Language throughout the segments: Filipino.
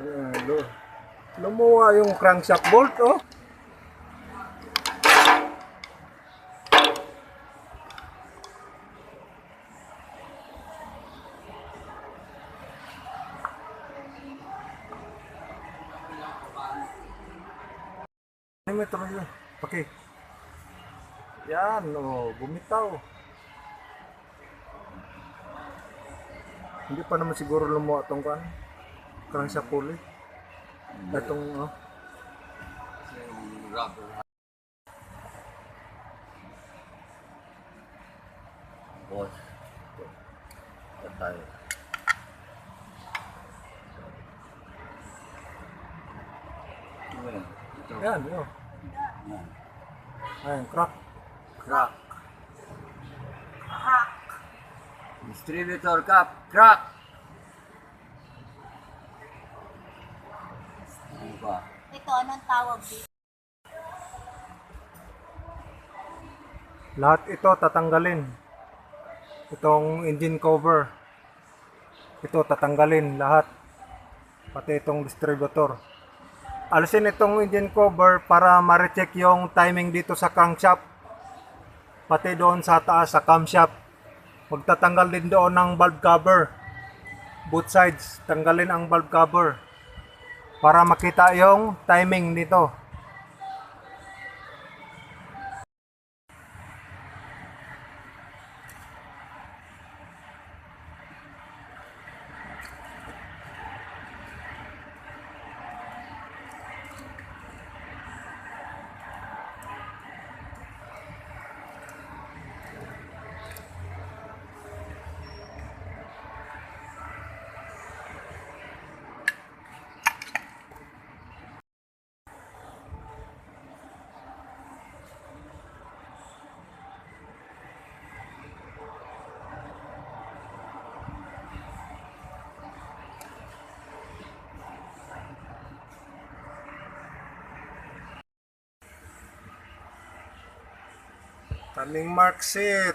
Ayan, lo. Lumuwa yung crankshaft bolt, oh. Tuloy yun. Okay. Yan, oh, bumitaw. Hindi pa naman siguro lumuha itong kan. Crankshaft pulley. Itong, oh. Boss. Patay. Ano yan? Ito. Yan, oh. Yan. Ayan, crack. Crack. Distributor cap. Crack. Ba? Ito, anong tawag dito? Lahat ito tatanggalin. Itong engine cover. Ito tatanggalin lahat. Pati itong distributor. Alisin itong engine cover para ma-recheck yung timing dito sa crankshaft. Pati doon sa taas sa camshaft. Magtatanggal din doon ng valve cover. Both sides, tanggalin ang valve cover. Para makita yung timing nito. Kaming mark sheet.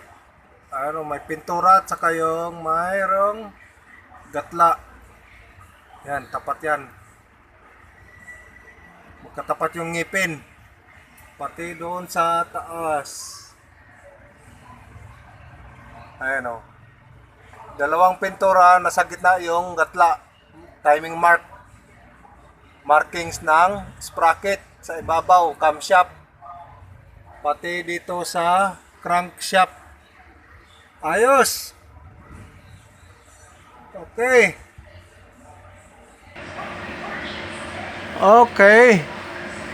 Ano, may pintura at saka yung mayroong gatla. Yan, tapat yan. Magkatapat yung ngipin. Pati doon sa taas. Ayan o. Dalawang pintura, nasa gitna yung gatla. Timing mark. Markings ng sprocket sa ibabaw, camshaft pati dito sa crankshaft. Ayos. Okay. Okay.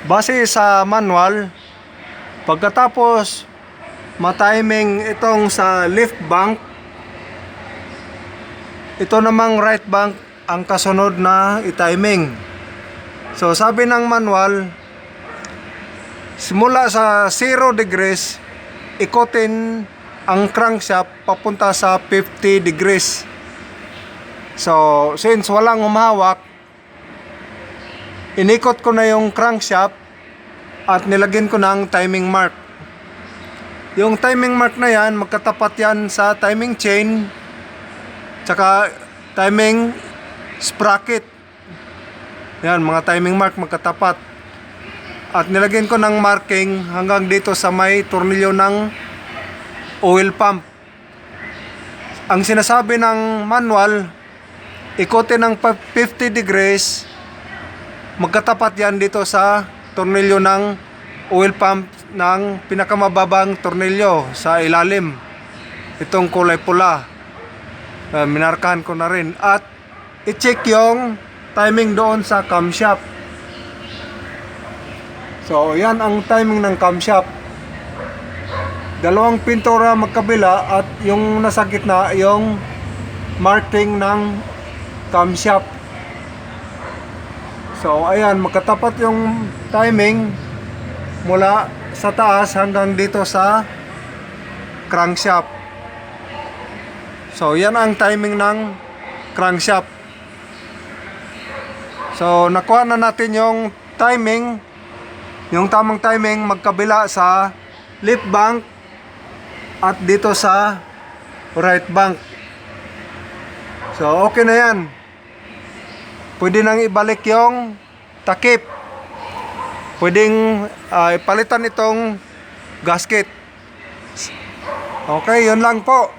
Base sa manual, pagkatapos matiming itong sa lift bank, ito namang right bank ang kasunod na itiming. So sabi ng manual, Simula sa 0 degrees, ikotin ang crankshaft papunta sa 50 degrees. So, since walang humawak, inikot ko na yung crankshaft at nilagyan ko ng timing mark. Yung timing mark na yan, magkatapat yan sa timing chain tsaka timing sprocket. Yan, mga timing mark magkatapat. At nilagyan ko ng marking hanggang dito sa may tornilyo ng oil pump. Ang sinasabi ng manual, ikotin ng pa- 50 degrees, magkatapat yan dito sa tornilyo ng oil pump ng pinakamababang tornilyo sa ilalim. Itong kulay pula. Uh, minarkahan ko na rin. At i-check yung timing doon sa camshaft. So, yan ang timing ng camshaft. Dalawang pintura magkabila at yung nasa gitna yung marking ng camshaft. So, ayan, magkatapat yung timing mula sa taas hanggang dito sa crankshaft. So, yan ang timing ng crankshaft. So, nakuha na natin yung timing yung tamang timing magkabila sa left bank at dito sa right bank. So, okay na yan. pwede nang ibalik yung takip. Pwedeng ah, ipalitan itong gasket. Okay, yun lang po.